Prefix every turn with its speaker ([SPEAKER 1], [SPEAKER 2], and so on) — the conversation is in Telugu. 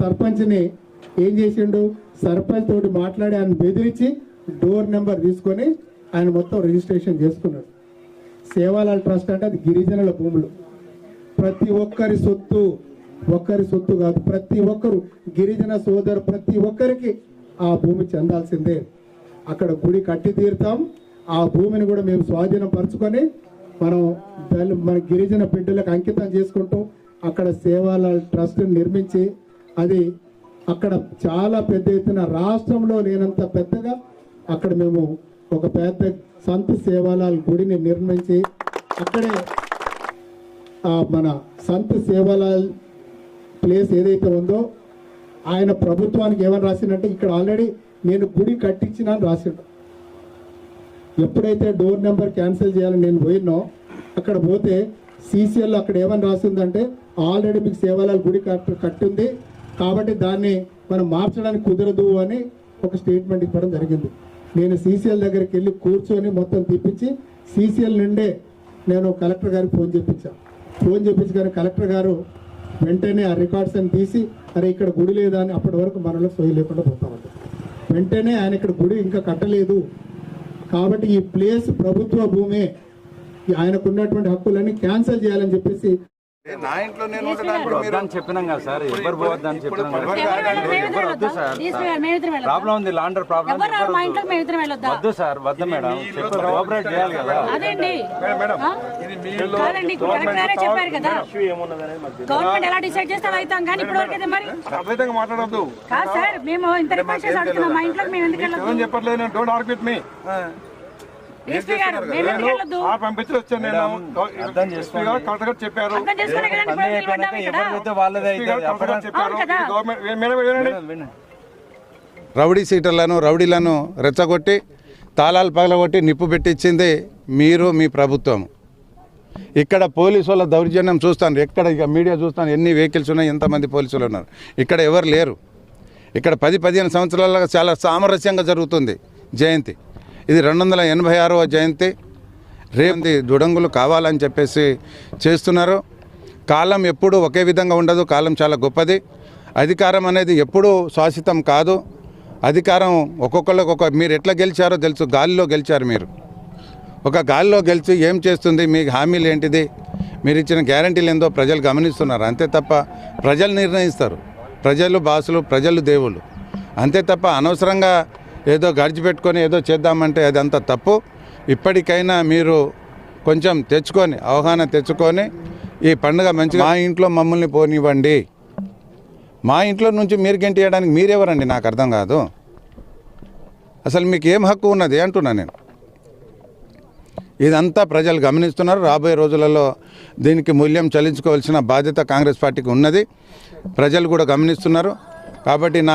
[SPEAKER 1] సర్పంచ్ని ఏం చేసిండు? సర్పంచ్ తోటి మాట్లాడి ఆయన బెదిరించి డోర్ నెంబర్ తీసుకొని ఆయన మొత్తం రిజిస్ట్రేషన్ చేసుకున్నాడు. సేవాలాల్ ట్రస్ట్ అంటే అది గిరిజనుల భూములు. ప్రతి ఒక్కరి సొత్తు ఒక్కరి సొత్తు కాదు ప్రతి ఒక్కరు గిరిజన సోదరు ప్రతి ఒక్కరికి ఆ భూమి చెందాల్సిందే. అక్కడ గుడి కట్టి తీరుతాం. ఆ భూమిని కూడా మేము స్వాధీనం పరుచుకొని మనం మన గిరిజన బిడ్డలకు అంకితం చేసుకుంటూ అక్కడ సేవాలాల్ ట్రస్ట్ నిర్మించి అది అక్కడ చాలా పెద్ద ఎత్తున రాష్ట్రంలో లేనంత పెద్దగా అక్కడ మేము ఒక పెద్ద సంత సేవాలాల్ గుడిని నిర్మించి అక్కడే మన సంత్ సేవాలాల్ ప్లేస్ ఏదైతే ఉందో ఆయన ప్రభుత్వానికి ఏమని రాసిందంటే ఇక్కడ ఆల్రెడీ నేను గుడి కట్టించిన అని రాసిండు. ఎప్పుడైతే డోర్ నెంబర్ క్యాన్సిల్ చేయాలని నేను పోయినో అక్కడ పోతే సీసీఎల్ అక్కడ ఏమని రాసిందంటే ఆల్రెడీ మీకు సేవాలాల్ గుడి కట్టి కట్టింది కాబట్టి దాన్ని మనం మార్చడానికి కుదరదు అని ఒక స్టేట్మెంట్ ఇవ్వడం జరిగింది. నేను సీసీఎల్ దగ్గరికి వెళ్ళి కూర్చొని మొత్తం తిప్పించి సీసీఎల్ నుండే నేను కలెక్టర్ గారికి ఫోన్ చేపించాను ఫోన్ చేయించగానే కలెక్టర్ గారు వెంటనే ఆ రికార్డ్స్ అని తీసి అరే ఇక్కడ గుడి లేదా అని అప్పటి వరకు మనలో సోయి లేకుండా పోతామంట వెంటనే ఆయన ఇక్కడ గుడి ఇంకా కట్టలేదు. కాబట్టి ఈ ప్లేస్ ప్రభుత్వ భూమే ఈ హక్కులన్నీ క్యాన్సిల్ చేయాలని చెప్పేసి
[SPEAKER 2] నా ఇంట్లో నేను ఉండడానికి
[SPEAKER 3] చెప్పినాం కదా సార్. ఎవరు పోవద్దని చెప్పినాం కదా.
[SPEAKER 2] ఎవరు
[SPEAKER 3] వద్దు సార్. ప్రాబ్లం ఉంది లాండర్ ప్రాబ్లం వద్దు సార్ వద్దు మేడం. కోఆపరేట్ చేయాలి కదా.
[SPEAKER 4] గవర్నమెంట్ ఎలా డిసైడ్ చేస్తే అవుతాం కానీ ఇప్పుడు వరకు అయితే మరి
[SPEAKER 2] అద్వైతంగా మాట్లాడద్దు.
[SPEAKER 4] కాదు సార్ మేము ఇంత రిక్వెస్ట్ చేసి అడుగుతున్నాం. మా ఇంట్లోకి మేము ఎందుకు
[SPEAKER 2] చెప్పట్లేదు డోంట్ ఆర్గ్ విత్ మీ పంపించి వచ్చాను నేను.
[SPEAKER 3] అర్థం
[SPEAKER 2] ఎస్పీ గారు కలెక్టర్ గారు చెప్పారు.
[SPEAKER 5] రౌడీ సీటర్లను రౌడీలను రెచ్చగొట్టి తాళాలు పగలగొట్టి నిప్పు పెట్టించింది మీరు మీ ప్రభుత్వం. ఇక్కడ పోలీసు వాళ్ళ దౌర్జన్యం చూస్తాను. ఎక్కడ ఇక మీడియా చూస్తాను. ఎన్ని వెహికల్స్ ఉన్నాయి ఎంతమంది పోలీసులు ఉన్నారు. ఇక్కడ ఎవరు లేరు. ఇక్కడ పది పదిహేను సంవత్సరాలుగా చాలా సామరస్యంగా జరుగుతుంది జయంతి. ఇది రెండు వందల ఎనభై ఆరవ జయంతి. రేపు దుడంగులు కావాలని చెప్పేసి చేస్తున్నారు. కాలం ఎప్పుడు ఒకే విధంగా ఉండదు కాలం చాలా గొప్పది. అధికారం అనేది ఎప్పుడూ శాశ్వతం కాదు. అధికారం ఒక్కొక్కరికి ఒక మీరు ఎట్లా గెలిచారో తెలుసు గాలిలో గెలిచారు మీరు. ఒక గాలిలో గెలిచి ఏం చేస్తుంది మీ హామీలు ఏంటిది? మీరు ఇచ్చిన గ్యారంటీలు ఏందో ప్రజలు గమనిస్తున్నారు. అంతే తప్ప ప్రజలు నిర్ణయిస్తారు. ప్రజలు బాసులు ప్రజలు దేవుళ్ళు. అంతే తప్ప అనవసరంగా ఏదో గడిచి పెట్టుకొని ఏదో చేద్దామంటే అది అంత తప్పు. ఇప్పటికైనా మీరు కొంచెం తెచ్చుకొని అవగాహన తెచ్చుకొని ఈ పండుగ మంచిగా మా ఇంట్లో మమ్మల్ని పోనివ్వండి. మా ఇంట్లో నుంచి మీరు గెంటియడానికి మీరెవరండి? నాకు అర్థం కాదు. అసలు మీకు ఏం హక్కు ఉన్నది అంటున్నా నేను. ఇదంతా ప్రజలు గమనిస్తున్నారు. రాబోయే రోజులలో దీనికి మూల్యం చెల్లించుకోవాల్సిన బాధ్యత కాంగ్రెస్ పార్టీకి ఉన్నది. ప్రజలు కూడా గమనిస్తున్నారు. కాబట్టి నా